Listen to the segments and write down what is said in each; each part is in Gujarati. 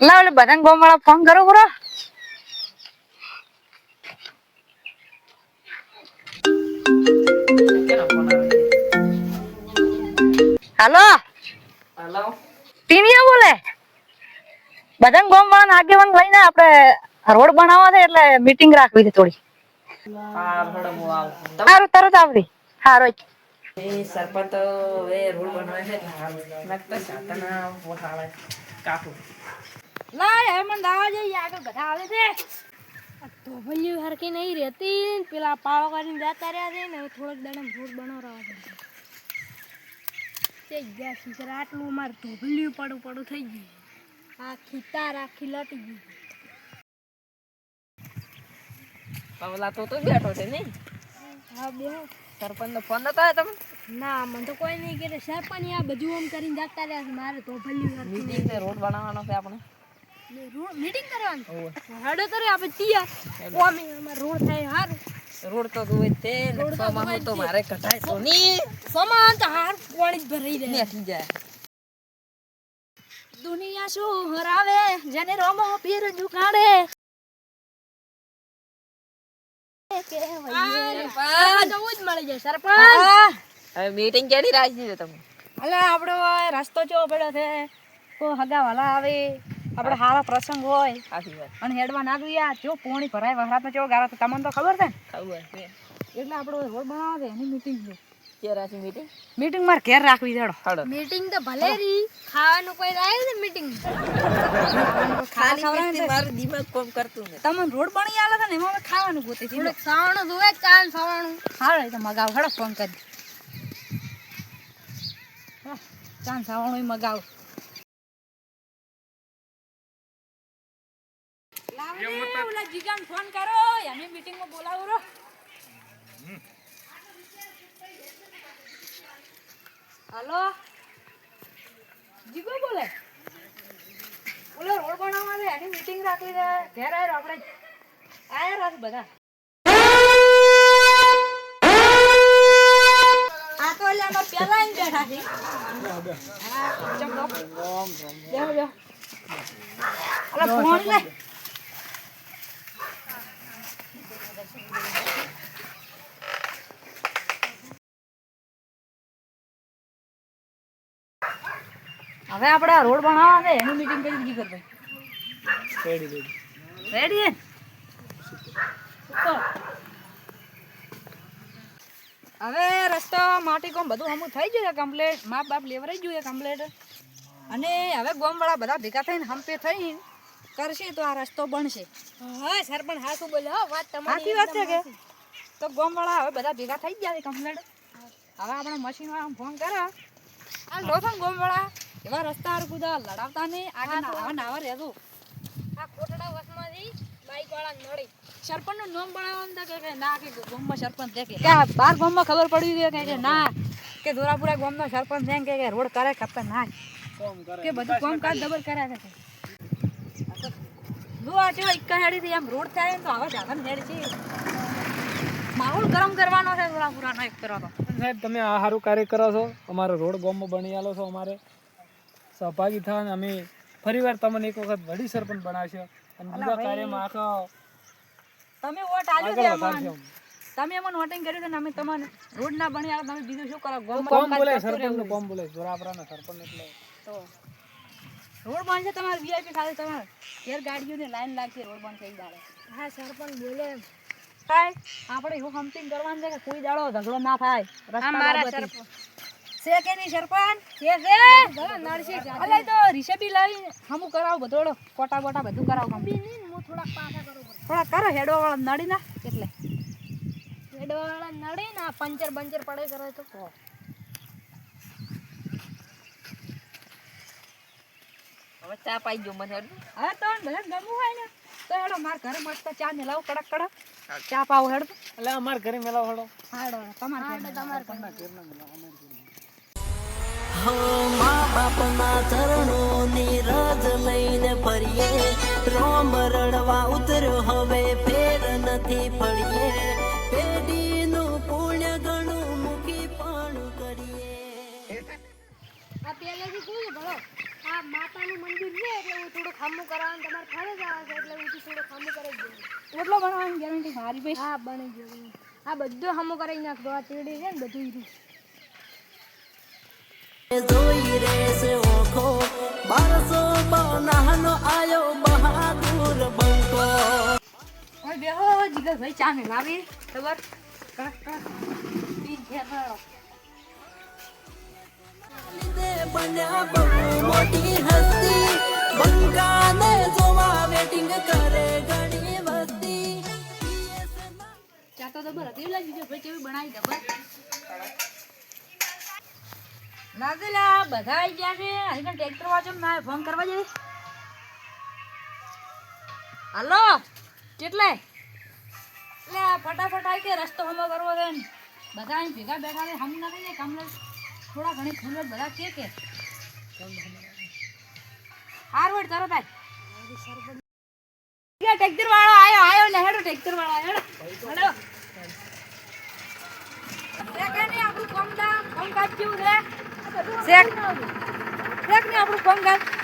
લા ઓલે બધા ગોમાળા ફોન કરો બરો હાલો? હલો. ટીવીઓ બોલે? બધા ગોમ વાળા આગેવાન લઈને આપણે રોડ બનાવવા છે એટલે મીટિંગ રાખવી છે થોડી. સારું તરત આવડી સારો સરપંચ રોડ બનાવે છે લાગતા લાય હેમંત આવા જઈએ આગળ બધા આવે છે. તો ભલ્યું હરકી નહીં રહેતી. પેલા પાવા કરીને જતા રહ્યા છે ને હવે થોડોક ભૂર બનો બનાવવા પડશે તે ગયા શીખર આટલું અમારે તો પડું પડું થઈ ગયું. આખી તાર આખી લટી ગયું પવલા તો તો બેઠો છે નહીં? હા બે સરપંચ નો ફોન નતો તમે ના મને તો કોઈ નહીં કે સરપંચ આ બધું આમ કરીને જતા રહ્યા છે. મારે હરકી મીટિંગ રોડ બનાવવાનો છે આપણે. મીટિંગ કરવાનું. હડો તો આપણે તૈયાર. ઓમે અમાર રોડ થાય હાર. રોડ તો દોય તે સોમાં તો મારે કઢાય સોની નહીં તો હાર પાણી ભરાઈ રહે. બેસી જાય. દુનિયા શું હરાવે જેને રોમો પીર હવે મીટિંગ ક્યાંની રાખી તમે? અલે આપણો રસ્તો ચો પડ્યો છે કોઈ હગા વાલા આવે. આપણે હારો પ્રસંગ હોય. સાચી વાત. અને હેડવા ના ગયા જો પોણી ભરાય વહરાત ચો ગારા તો તમને તો ખબર છે ને? ખબર છે. એટલે આપણો રોડ બનાવવા દે એની મીટિંગ છે. ક્યાં રાખી મીટિંગ મીટિંગ માર ઘેર રાખવી છે મીટિંગ તો ભલે રી. ખાવાનું કોઈ આવ્યું ને મીટિંગ ખાલી પીસથી મારું દિમાગ કોમ કરતું નથી. તમને રોડ બની આલે છે ને એમાં ખાવાનું ગોતે છે થોડું સાવણું જોવે કાલ સાવણું હારો એ તો મગાવ. હડો ફોન કરી ચાન સાવણું મગાવ. જીગાને ફોન કરો એને મીટિંગમાં બોલાવો રો હલો? જીગો બોલે? ઓલો રોડ બનાવવા એની મીટિંગ રાખી દે. ઘેર આવ્યો આપણે. આયા રાખ બધા. આ તો એટલે અમે પેલા જ બેઠા છે. હા, ચમ હવે આપણે આ રોડ બનાવવા છે એની મીટિંગ કરી દીધી કરભાઈ રેડી રેડી હવે રસ્તો માટી કોમ બધું અમુક થઈ ગયું છે કમ્પ્લેટ માપ બાપ લેવરાઈ ગયું છે કમ્પ્લેટ અને હવે ગોમવાળા બધા ભેગા થઈને હંપે થઈને કરશે તો આ રસ્તો બનશે. હા સરપંચ હા શું હો વાત તમારી વાત છે કે? તો ગોમવાળા હવે બધા ભેગા થઈ ગયા છે કમ્પ્લેટ હવે આપણે મશીનવાળા ફોન કરે આ લોથન ગોમવાળા. એવા રસ્તા હરખું કુદા લડાવતા નહીં. આગળ નાવા નાવા રહેજો. આ કોટડા વસમાંથી બાઈક વાળા નડી. સરપંચનું નામ બનાવવાનું તો કે ના કે ગામમાં સરપંચ છે કે. બાર ગામમાં ખબર પડી ગઈ કે કે ના કે દોરાપુરા ગામનો સરપંચ છે કે કે રોડ કરે ખતરનાક. કે બધું કામ કાજ ડબલ કરે છે જો આ જો એક હેડી થી આમ રોડ થાય તો આવા જાગન હેડ છે. માહોલ ગરમ કરવાનો છે દોરાપુરાનો એક કરવાનો સાહેબ તમે આ સારું કાર્ય કરો છો? અમારો રોડ ગામમાં બની આલો છો અમારે. સહભાગી થવા અમે ફરીવાર તમને એક વખત વડી સરપંચ બનાવશે. અને બીજા કાર્યમાં આખો તમે વોટ આલ્યો છે અમને તમે અમને વોટિંગ કર્યું છે ને અમે તમને રોડ ના બની આવે તમે બીજું શું કરો? ગોમ કોમ બોલે સરપંચનું કોમ બોલે જોરાપરાના સરપંચ એટલે. તો રોડ બનશે તમારે વીઆઈપી ખાલી તમારે. ઘેર ગાડીઓની લાઈન લાગશે રોડ બંધ થઈ જાય. હા સરપંચ બોલે થાય આપણે એવું સમથિંગ કરવાનું છે કે કોઈ દાડો ઝઘડો ના થાય. રસ્તા બાબતે. છે કે નહીં સરપંચ? છે છે? અલે તો રિસેબી લઈ હમું કરાવ બધોડો કોટા બોટા બધું કરાવ હું થોડાક પાછા કરું થોડા કરો હેડો વાળા નડી ના એટલે. હેડો વાળા નડી ના પંચર બંચર પડે કરે તો હવે ચા પાઈ ગયો મને હા તો બધા ગમવું હોય ને. તો હેડો માર ઘરે મસ્ત ચા ને લાવ કડક કડક. ચા પાવ હેડો. એટલે અમારે ઘરે મેળાવ હેડો. હાડો તમારે તમારે મા બાપના ચરણોની રાજ લઈને ફરીએ. રોમ રડવા ઉતર્યો હવે ફેર નથી પડીએ. પેઢીનું પુણ્ય ઘણું મૂકી પણ કરીએ. આ પહેલેથી શું છે ભલો આ માતાનું મંદિર છે એટલે હું થોડું ખામું કરાવવાનું તમારે ફરજ આવે છે એટલે હું થોડું ખામું કરી દઉં. એટલો બનાવવાની ગેરંટી મારી ભાઈ હા બની ગયું આ બધું હમું કરી નાખતો આ ચીડી છે ને બધું બનાનો આયો બહાદુર બંકો. ઓય બેહો જીગર ભાઈ ચા ને લાવી. ખબર? બન્યા બહુ મોટી હસ્તી. બંકાને જોવા વેટિંગ કરે ઘણી વસ્તી. ચા તો ખબર હતી. એટલે જીગર ભાઈ કેવી બનાવી ખબર નાગલા બધા આવી ગયા છે. હજી ટ્રેક્ટર વાંચો ના ફોન કરવા જઈ હાલો કેટલે? એટલે આ ફટાફટ આવી કે રસ્તો હમો કરવો છે બધા અહીં ભેગા બેઠા છે હમ ના કહીએ કામ થોડા ઘણી ફૂલ બધા કે? કે હારવડ તારો ભાઈ. ટેક્ટર વાળો આયો આયો ને હેડો ટેક્ટર વાળો આયો હેડો. હેડો. આપણું કામકાજ કેવું છે? શેક. શેખ ને આપણું કામકાજ.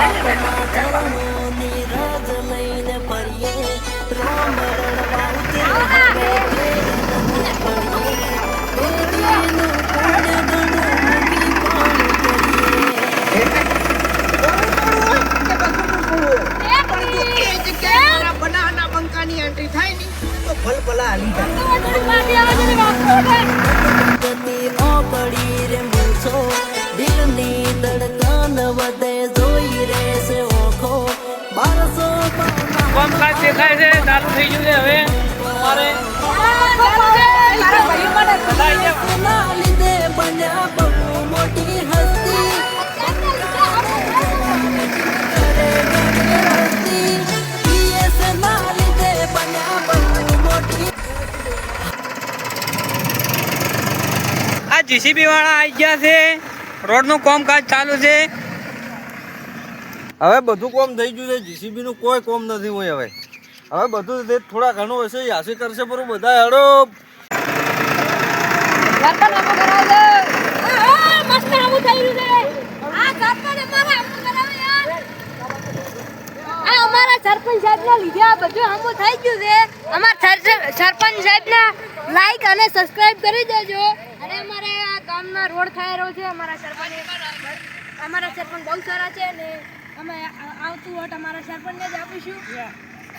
હવે ફેર નથી પડીએ દેવીનું પુણ્ય ઘણું મૂકી પાણી કરીએ ગતિ ઓગળી રે મૂછો દિલની ધડકન વધે જોઈ રેસે ઓખો બારસો કામકાજ દેખાય છે ચાલુ થઈ ગયું છે હવે. આ જીસીબી વાળા આવી ગયા છે. રોડનું કામકાજ ચાલુ છે. હવે બધું કોમ થઈ ગયું છે. જીસીબી નું કોઈ કોમ નથી હોય હવે. હવે બધું તે થોડા ઘણું હશે યાસી કરશે પણ બધા હેડો. સરપંચ અમારા હમો કરાવે યાર આ અમારા સરપંચ સાહેબના લીધે આ બધું હમું થઈ ગયું છે. અમારા સરપંચ સાહેબના લાઈક અને સબસ્ક્રાઇબ કરી દેજો. અને અમારે ગામના રોડ ખાયરો છે, અમારા સરપંચ. અમારા સરપંચ બહુ સારા છે અને અમે આવતું વોટ અમારા સરપંચને જ આપીશું.